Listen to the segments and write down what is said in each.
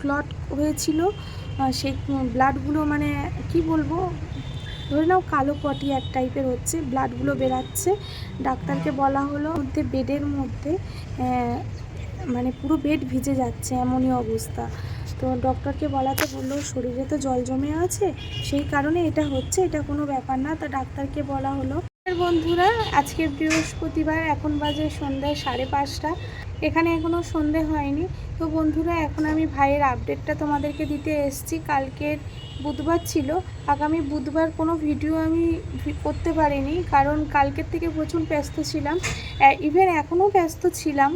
Clot হয়েছিল সেই ব্লাডগুলো মানে কি বলব, ধরে নাও কালো পটি এক টাইপের হচ্ছে ব্লাডগুলো বেরাচ্ছে। ডাক্তারকে বলা হলো মধ্যে বেডের মধ্যে মানে পুরো বেড ভিজে যাচ্ছে এমনই অবস্থা। তো ডক্টরকে বলাতে বলল শরীরে তো জল জমে আছে, সেই কারণে এটা হচ্ছে, এটা কোনো ব্যাপার না। তা ডাক্তারকে বলা হলো, বন্ধুরা আজকে বৃহস্পতিবার, এখন বাজে সন্ধ্যায় সাড়ে পাঁচটা। এখানে এখনও সন্ধে হয়নি। তো বন্ধুরা, এখন আমি ভাইয়ের আপডেটটা তোমাদেরকে দিতে এসেছি। কালকের বুধবার ছিল। আগামী বুধবার কোনো ভিডিও আমি করতে পারিনি, কারণ কালকের থেকে প্রচুর ব্যস্ত ছিলাম। ইভেন এখনও ব্যস্ত ছিলাম।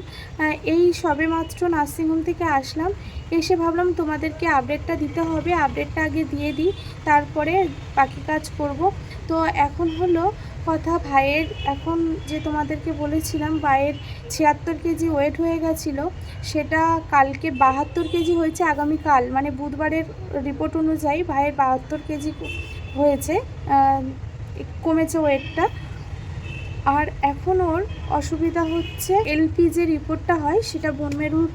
এই সবেমাত্র নার্সিংহোম থেকে আসলাম। এসে ভাবলাম তোমাদেরকে আপডেটটা দিতে হবে। আপডেটটা আগে দিয়ে দিই, তারপরে বাকি কাজ করব। তো এখন হলো কথা ভাইয়ের এখন যে তোমাদেরকে বলেছিলাম ভাইয়ের ছিয়াত্তর কেজি ওয়েট হয়ে গেছিল সেটা কালকে বাহাত্তর কেজি হয়েছে আগামীকাল। মানে বুধবারের রিপোর্ট অনুযায়ী ভাইয়ের বাহাত্তর কেজি হয়েছে কমেছে ওয়েটটা আর এখন ওর অসুবিধা হচ্ছে এলপি যে রিপোর্টটা হয় সেটা বনমেরুর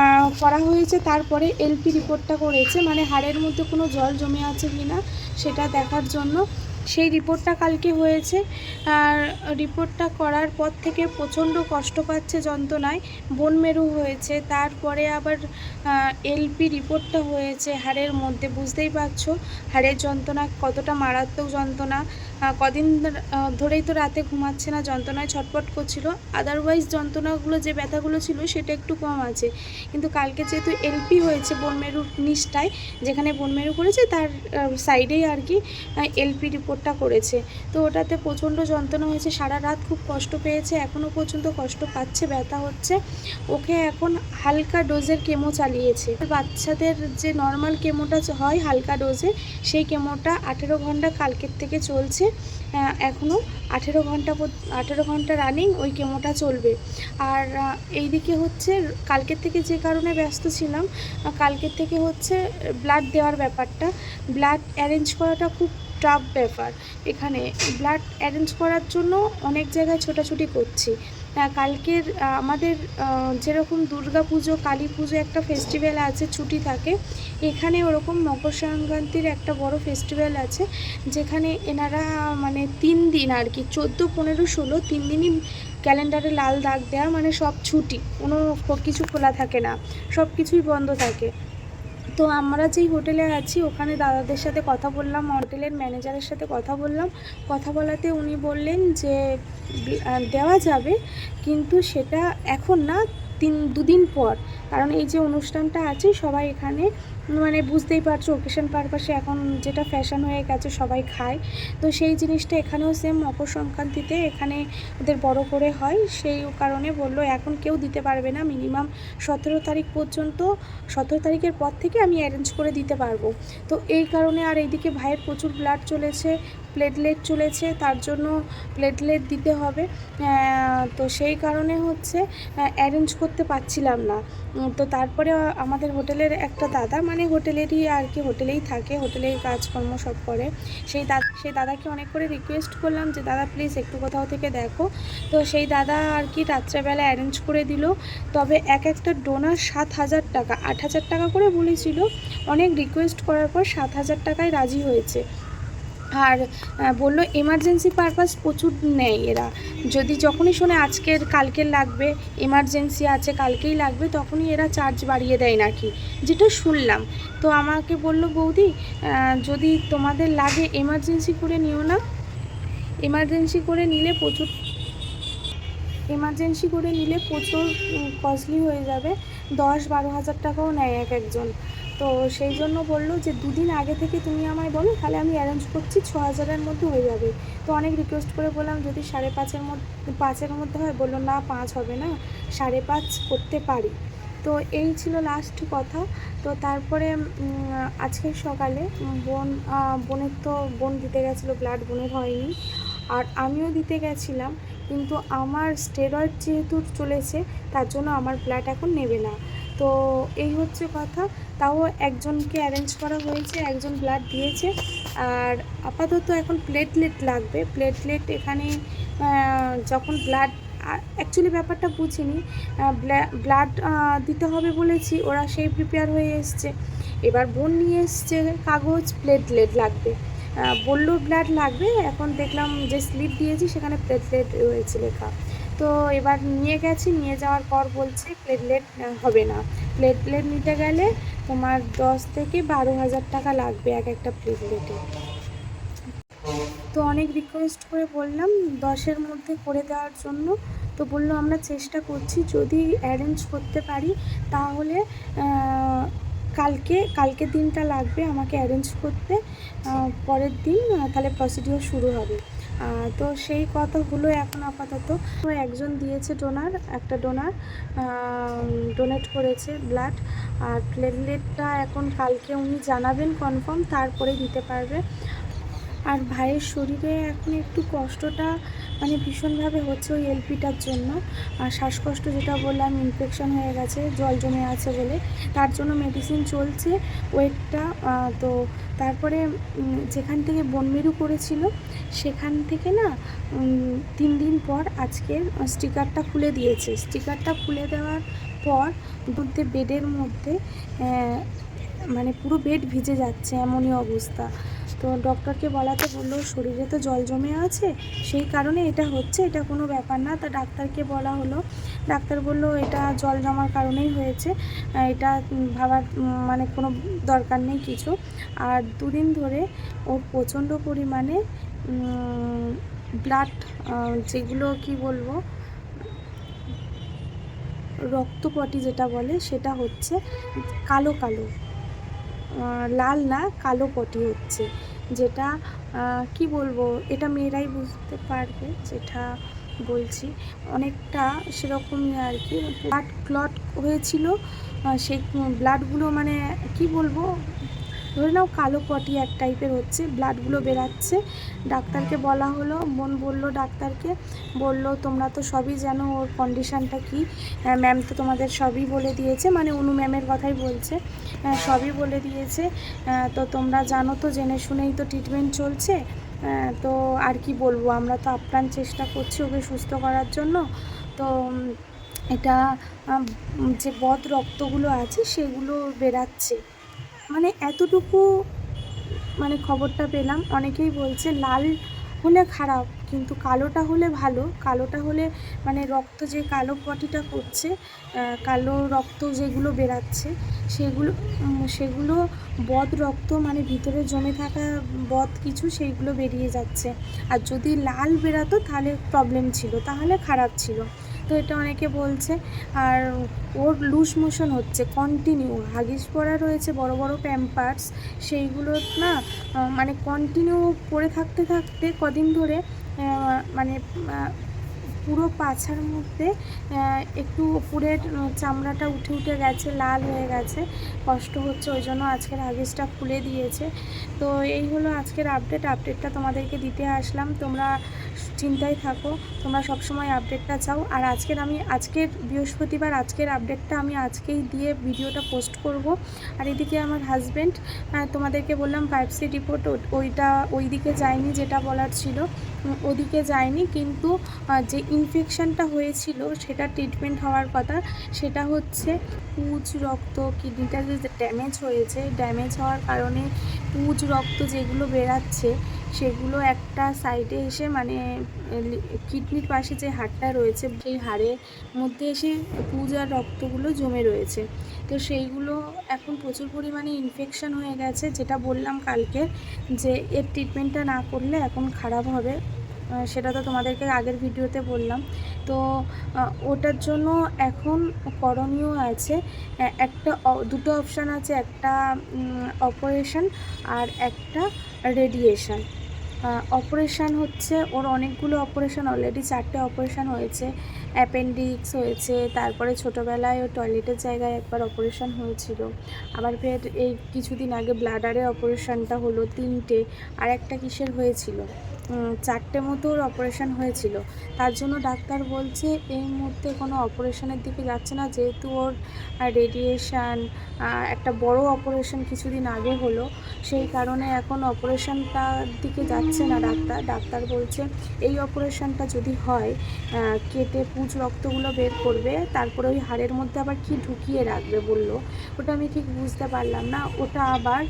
আহ, করা হয়েছে তারপরে এলপি রিপোর্টটা করেছে। মানে হাড়ের মধ্যে কোনো জল জমে আছে কি না সেটা দেখার জন্য সেই রিপোর্টটা কালকে হয়েছে। আর রিপোর্টটা করার পর থেকে প্রচণ্ড কষ্ট পাচ্ছে যন্ত্রণায়। বনমেরু হয়েছে, তারপরে আবার এলপি রিপোর্টটা হয়েছে হাড়ের মধ্যে। বুঝতেই পারছ, হাড়ের যন্ত্রণা কতটা মারাত্মক যন্ত্রণা। কদিন ধরেই তো রাতে ঘুমাচ্ছে না, যন্ত্রণায় ছটপট করছিল। আদারওয়াইজ যন্ত্রণাগুলো যে ব্যথাগুলো ছিল সেটা একটু কম আছে। কিন্তু কালকে যেহেতু এলপি হয়েছে বনমেরুর নিচটায়, যেখানে বনমেরু করেছে, তার সাইডেই আর কি এলপি রিপোর্টটা করেছে। তো ওটাতে প্রচণ্ড যন্ত্রণা হয়েছে, সারা রাত খুব কষ্ট পেয়েছে, এখনও পর্যন্ত কষ্ট পাচ্ছে, ব্যথা হচ্ছে। ওকে এখন হালকা ডোজের কেমো চালিয়েছে। বাচ্চাদের যে নর্মাল কেমোটা হয় হালকা ডোজে, সেই কেমোটা আঠেরো ঘণ্টা কালকের থেকে চলছে। এখনও আঠেরো ঘণ্টা আঠেরো ঘণ্টা রানিং ওই কেমোটা চলবে। আর এইদিকে হচ্ছে কালকের থেকে যে কারণে ব্যস্ত ছিলাম কালকের থেকে হচ্ছে ব্লাড দেওয়ার ব্যাপারটা। ব্লাড অ্যারেঞ্জ করাটা খুব টাফ ব্যাপার। এখানে ব্লাড অ্যারেঞ্জ করার জন্য অনেক জায়গায় ছোটাছুটি করছি। কালকের আমাদের যেরকম দুর্গা পুজো, কালী পুজো একটা ফেস্টিভ্যাল আছে, ছুটি থাকে, এখানে ওরকম মকর সংক্রান্তির একটা বড় ফেস্টিভ্যাল আছে, যেখানে এনারা মানে তিন দিন আর কি, চোদ্দ, পনেরো, ষোলো, তিন দিনই ক্যালেন্ডারে লাল দাগ দেওয়া মানে সব ছুটি, কোনো কিছু খোলা থাকে না সব কিছুই বন্ধ থাকে। তো আমরা যেই হোটেলে আছি, ওখানে দাদাদের সাথে কথা বললাম, হোটেলের ম্যানেজারের সাথে কথা বললাম। কথা বলাতে উনি বললেন যে দেওয়া যাবে, কিন্তু সেটা এখন না, তিন, দুদিন পর। কারণ এই যে অনুষ্ঠানটা আছে, সবাই এখানে মানে বুঝতেই পারছ ওকেশন পারপাসে এখন যেটা ফ্যাশন হয়ে গেছে, সবাই খায়। তো সেই জিনিসটা এখানেও সেম মকর সংক্রান্তিতে এখানে ওদের বড় করে হয়। সেই কারণে বলল, এখন কেউ দিতে পারবে না মিনিমাম সতেরো তারিখ পর্যন্ত, সতেরো তারিখের পর থেকে আমি অ্যারেঞ্জ করে দিতে পারব। তো এই কারণে আর এইদিকে ভাইয়ের প্রচুর ব্লাড চলেছে প্লেটলেট চলেছে, তার জন্য প্লেটলেট দিতে হবে। তো সেই কারণে হচ্ছে অ্যারেঞ্জ করতে পারছিলাম না। তো তারপরে আমাদের হোটেলের একটা দাদা মানে হোটেলেরই আর কি, হোটেলেই থাকে, হোটেলেই কাজকর্ম সব করে। সেই দাদা সেই দাদাকে অনেক করে রিকোয়েস্ট করলাম যে, দাদা প্লিজ একটু কোথাও থেকে দেখো। তো সেই দাদা আর কি রাত্রেবেলা অ্যারেঞ্জ করে দিল। তবে এক একটা ডোনার সাত হাজার টাকা, আট হাজার টাকা করে বলেছিল। অনেক রিকোয়েস্ট করার পর সাত হাজার টাকায় রাজি হয়েছে। আর বলল এমার্জেন্সি পারপাস প্রচুর নেয় এরা। যদি যখনই শোনে আজকের, কালকের লাগবে এমার্জেন্সি আছে, কালকেই লাগবে, তখনই এরা চার্জ বাড়িয়ে দেয় নাকি? যেটা শুনলাম। তো আমাকে বলল, বৌদি যদি তোমাদের লাগে এমার্জেন্সি করে নিও না। এমার্জেন্সি করে নিলে প্রচুর এমার্জেন্সি করে নিলে প্রচুর কস্টলি হয়ে যাবে। দশ বারো হাজার টাকাও নেয় এক একজন। তো সেই জন্য বলল যে দুদিন আগে থেকে তুমি আমায় বলো, তাহলে আমি অ্যারেঞ্জ করছি ছ হাজারের মধ্যে হয়ে যাবে। তো অনেক রিকোয়েস্ট করে বললাম, যদি সাড়ে পাঁচের মধ্যে পাঁচের মধ্যে হয়, বলল না, পাঁচ হবে না, সাড়ে পাঁচ করতে পারি। তো এই ছিল লাস্ট কথা। তো তারপরে আজকে সকালে বোন বোনের তো বোন দিতে গেছিল ব্লাড বোনের হয়নি। আর আমিও দিতে গেছিলাম, কিন্তু আমার স্টেরয়েড যেহেতু চলেছে, তার জন্য আমার ব্লাড এখন নেবে না। তো এই হচ্ছে কথা। তাও একজনকে অ্যারেঞ্জ করা হয়েছে, একজন ব্লাড দিয়েছে। আর আপাতত এখন প্লেটলেট লাগবে। প্লেটলেট এখানে যখন ব্লাড অ্যাকচুয়ালি ব্যাপারটা বুঝিনি। ব্লাড দিতে হবে বলেছি, ওরা সেই প্রিপেয়ার হয়ে এসছে। এবার বোন নিয়ে এসছে কাগজ প্লেটলেট লাগবে। বলল ব্লাড লাগবে, এখন দেখলাম যে স্লিপ দিয়েছি, সেখানে প্লেটলেট রয়েছে লেখা। তো এবার নিয়ে গেছি, নিয়ে যাওয়ার পর বলছে প্লেটলেট হবে না। প্লেটলেট নিতে গেলে তোমার দশ থেকে বারো হাজার টাকা লাগবে এক একটা প্লেটলেটে তো অনেক রিকোয়েস্ট করে বললাম, দশের মধ্যে করে দেওয়ার জন্য। তো বলল, আমরা চেষ্টা করছি, যদি অ্যারেঞ্জ করতে পারি, তাহলে কালকে কালকে দিনটা লাগবে আমাকে অ্যারেঞ্জ করতে। পরের দিন তাহলে প্রসিডিওর শুরু হবে। তো সেই কথাগুলো এখন আপাতত একজন দিয়েছে ডোনার একটা ডোনার ডোনেট করেছে ব্লাড আর প্লেটলেটটা এখন কালকে উনি জানাবেন কনফার্ম তারপরে দিতে পারবে। আর ভাইয়ের শরীরে এখন একটু কষ্টটা মানে ভীষণভাবে হচ্ছে ওই এলপিটার জন্য। আর শ্বাসকষ্ট যেটা বললাম ইনফেকশন হয়ে গেছে, জল জমে আছে বলে। তার জন্য মেডিসিন চলছে, ওয়েটটা তো তারপরে যেখান থেকে বনমেরু করেছিল, সেখান থেকে না তিন দিন পর আজকে স্টিকারটা খুলে দিয়েছে। স্টিকারটা খুলে দেওয়ার পর মধ্যে বেডের মধ্যে মানে পুরো বেড ভিজে যাচ্ছে, এমনই অবস্থা। তো ডক্টরকে বলাতে বলল, শরীরে তো জল জমে আছে, সেই কারণে এটা হচ্ছে, এটা কোনো ব্যাপার না। তা ডাক্তারকে বলা হলো। ডাক্তার বলল, এটা জল জমার কারণেই হয়েছে এটা ভাবার মানে কোনো দরকার নেই কিছু। আর দুদিন ধরে ওর প্রচণ্ড পরিমাণে ব্লাড যেগুলো কি বলব, রক্তপটি যেটা বলে, সেটা হচ্ছে কালো কালো লাল না, কালো পটি হচ্ছে। যেটা কি বলব, এটা মেয়েরাই বুঝতে পারবে যেটা বলছি। অনেকটা সেরকমই আর কি ব্লাড ক্লট হয়েছিল সেই ব্লাডগুলো মানে কি বলব ধরে নাও কালো পটি এক টাইপের হচ্ছে ব্লাডগুলো বেরাচ্ছে। ডাক্তারকে বলা হলো বোন বলল ডাক্তারকে বলল তোমরা তো সবই জানো ওর কন্ডিশানটা কী। ম্যাম তো তোমাদের সবই বলে দিয়েছে মানে অনু ম্যামের কথাই বলছে। আহ, সবই বলে দিয়েছে। তো তোমরা জানো তো জেনে শুনেই তো ট্রিটমেন্ট চলছে। তো আর কি বলব আমরা তো আপ্রাণ চেষ্টা করছি ওকে সুস্থ করার জন্য। তো এটা যে বদ রক্তগুলো আছে সেগুলো বেরাচ্ছে। মানে এতটুকু মানে খবরটা পেলাম। অনেকেই বলছে লাল হলে খারাপ, কিন্তু কালোটা হলে ভালো। কালোটা হলে মানে রক্ত যে কালো পটিটা করছে কালো রক্ত যেগুলো বেরাচ্ছে, সেগুলো সেগুলো বদ রক্ত মানে ভিতরে জমে থাকা বদ কিছু সেইগুলো বেরিয়ে যাচ্ছে। আর যদি লাল বেরাতো তাহলে প্রবলেম ছিল, তাহলে খারাপ ছিল। তো এটা অনেকে বলছে। আর ওর লুজ মোশন হচ্ছে কন্টিনিউ হাগিস পরা রয়েছে বড় বড় প্যাম্পার্স সেইগুলো না মানে কন্টিনিউ পরে থাকতে থাকতে কদিন ধরে মানে পুরো পাছার মধ্যে একটু উপরের চামড়াটা উঠে উঠে গেছে, লাল হয়ে গেছে। কষ্ট হচ্ছে, ওই জন্য আজকের হাগিসটা খুলে দিয়েছে। তো এই হলো আজকের আপডেট আপডেটটা তোমাদেরকে দিতে আসলাম। তোমরা চিন্তায় থাকো, তোমরা সবসময় আপডেটটা চাও। আর আজকের আমি, আজকের বৃহস্পতিবার, আজকের আপডেটটা আমি আজকেই দিয়ে ভিডিওটা পোস্ট করব। আর এদিকে আমার হাজব্যান্ড তোমাদেরকে বললাম পাইপসি রিপোর্ট ওইটা ওই দিকে যায়নি, যেটা বলার ছিল। ওদিকে যায়নি, কিন্তু যে ইনফেকশনটা হয়েছিল, সেটা ট্রিটমেন্ট হওয়ার কথা, সেটা হচ্ছে পুজ, রক্ত কিডনিটা যে ড্যামেজ হয়েছে ড্যামেজ হওয়ার কারণে পুজ, রক্ত যেগুলো বেরাচ্ছে সেগুলো একটা সাইডে এসে মানে কিডনির পাশে যে হাড়টা রয়েছে, সেই হাড়ের মধ্যে এসে পুজ আর রক্তগুলো জমে রয়েছে। তো সেইগুলো এখন প্রচুর পরিমাণে ইনফেকশন হয়ে গেছে, যেটা বললাম কালকে যে এর ট্রিটমেন্টটা না করলে এখন খারাপ হবে। সেটা তো তোমাদেরকে আগের ভিডিওতে বললাম। তো ওটার জন্য এখন করণীয় আছে একটা দুটো অপশান আছে, একটা অপারেশন আর একটা রেডিয়েশন অপারেশান হচ্ছে ওর অনেকগুলো অপারেশান অলরেডি চারটে অপারেশান হয়েছে। অ্যাপেন্ডিক্স হয়েছে, তারপরে ছোটোবেলায় ও টয়লেটের জায়গায় একবার অপারেশান হয়েছিল। আবার ফের এই কিছুদিন আগে ব্লাডারের অপারেশানটা হলো তিনটে, আর একটা কিসের হয়েছিল? চারটে মতো ওর অপারেশন হয়েছিল। তার জন্য ডাক্তার বলছে, এই মুহূর্তে কোনো অপারেশনের দিকে যাচ্ছে না, যেহেতু ওর রেডিয়েশান একটা বড় অপারেশন কিছুদিন আগে হলো, সেই কারণে এখন অপারেশনটার দিকে যাচ্ছে না ডাক্তার। ডাক্তার বলছে, এই অপারেশনটা যদি হয় কেটে পুঁজ রক্তগুলো বের করবে, তারপরে ওই হাড়ের মধ্যে আবার কি ঢুকিয়ে রাখবে বলল। ওটা আমি ঠিক বুঝতে পারলাম না। ওটা আবার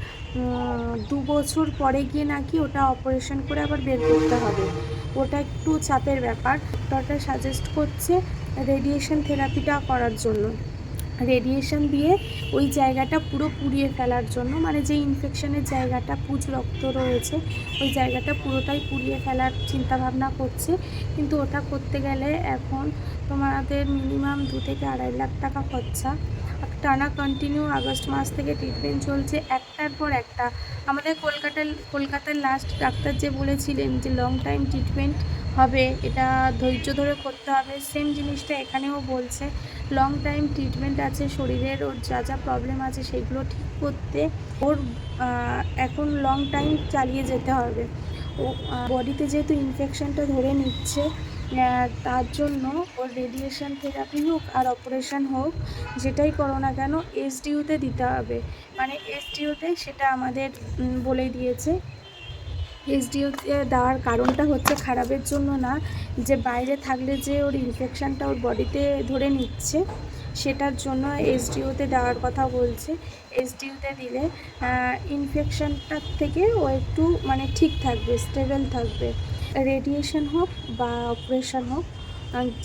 দু বছর পরে গিয়ে নাকি ওটা অপারেশন করে আবার বের করতে হবে। ওটা একটু চাপের ব্যাপার। ডক্টর সাজেস্ট করছে রেডিয়েশন থেরাপিটা করার জন্য। রেডিয়েশন দিয়ে ওই জায়গাটা পুরো পুড়িয়ে ফেলার জন্য মানে যে ইনফেকশনের জায়গাটা পুজ রক্ত রয়েছে, ওই জায়গাটা পুরোটাই পুড়িয়ে ফেলার চিন্তাভাবনা করছে। কিন্তু ওটা করতে গেলে এখন তোমাদের মিনিমাম দু থেকে আড়াই লাখ টাকা খরচা। টানা কন্টিনিউ আগস্ট মাস থেকে ট্রিটমেন্ট চলছে একটার পর একটা। আমাদের কলকাতার কলকাতার লাস্ট ডাক্তার যে বলেছিলেন যে লং টাইম ট্রিটমেন্ট হবে, এটা ধৈর্য ধরে করতে হবে। সেম জিনিসটা এখানেও বলছে। লং টাইম ট্রিটমেন্ট আছে, শরীরের ওর যা যা প্রবলেম আছে সেগুলো ঠিক করতে ওর এখন লং টাইম চালিয়ে যেতে হবে। ও বডিতে যেহেতু ইনফেকশনটা ধরে নিচ্ছে তার জন্য ওর রেডিয়েশন থেরাপি হোক আর অপারেশন হোক, যেটাই করো না কেন এসডিউতে দিতে হবে। মানে এসডিউতে সেটা আমাদের বলে দিয়েছে। এসডিওতে দেওয়ার কারণটা হচ্ছে খারাপের জন্য না, যে বাইরে থাকলে যে ওর ইনফেকশানটা ওর বডিতে ধরে নিচ্ছে, সেটার জন্য এসডিওতে দেওয়ার কথা বলছে। এসডিওতে দিলে ইনফেকশানটার থেকে ও একটু মানে ঠিক থাকবে স্টেবল থাকবে। রেডিয়েশন হোক বা অপারেশন হোক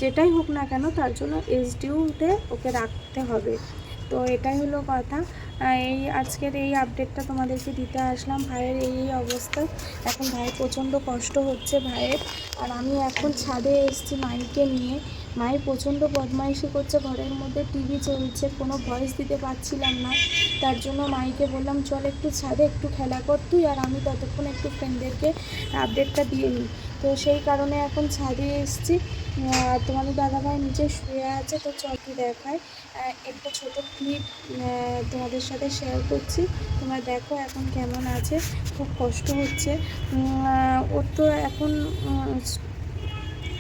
যেটাই হোক না কেন তার জন্য এসডিওতে ওকে রাখতে হবে। তো এটাই হলো কথা। এই আজকের এই আপডেটটা তোমাদেরকে দিতে আসলাম। ভাইয়ের এই এই অবস্থা। এখন ভাইয়ের প্রচণ্ড কষ্ট হচ্ছে ভাইয়ের। আর আমি এখন ছাদে এসেছি মাইকে নিয়ে। মাই প্রচণ্ড বদমাইশি করছে, ঘরের মধ্যে টিভি চলছে, কোনো ভয়েস দিতে পারছিলাম না। তার জন্য মাইকে বললাম, চল একটু ছাদে একটু খেলা কর তুই আর আমি ততক্ষণ একটু ফ্রেন্ডদেরকে আপডেটটা দিয়ে নিই। তো সেই কারণে এখন ছাদে এসেছি। তোমাদের দাদাভাই নিচে শুয়ে আছে, তো চল কি দেখায়। একটা ছোট ক্লিপ তোমাদের সাথে শেয়ার করছি। তোমরা দেখো এখন কেমন আছে, খুব কষ্ট হচ্ছে। ওর তো এখন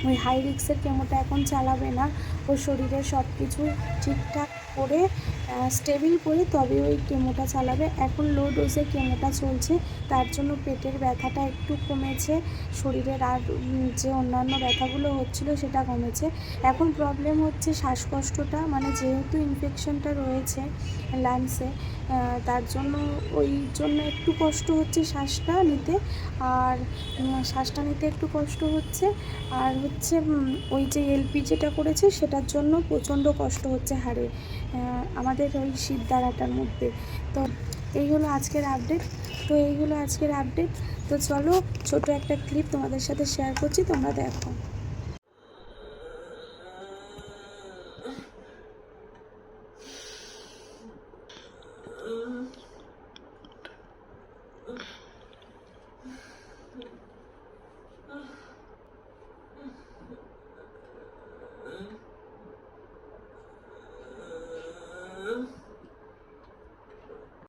ওই হাই রিক্সের কেমোটা এখন চালাবে না। ওর শরীরের সব কিছু ঠিকঠাক করে স্টেবিল করে তবে ওই কেমোটা চালাবে। এখন লো ডোজে কেমোটা চলছে তার জন্য পেটের ব্যথাটা একটু কমেছে শরীরের আর যে অন্যান্য ব্যথাগুলো হচ্ছিল সেটা কমেছে। এখন প্রবলেম হচ্ছে শ্বাসকষ্টটা মানে যেহেতু ইনফেকশনটা রয়েছে লাংসে তার জন্য ওই জন্য একটু কষ্ট হচ্ছে শ্বাসটা নিতে। আর শ্বাসটা নিতে একটু কষ্ট হচ্ছে। আর হচ্ছে ওই যে এলপি যেটা করেছে সেটার জন্য প্রচণ্ড কষ্ট হচ্ছে হাড়ে। আহ, আমাদের ওই শিরদাঁড়াটার মধ্যে। তো এই হলো আজকের আপডেট তো এই হলো আজকের আপডেট তো চলো ছোট একটা ক্লিপ তোমাদের সাথে শেয়ার করছি, তোমরা দেখো।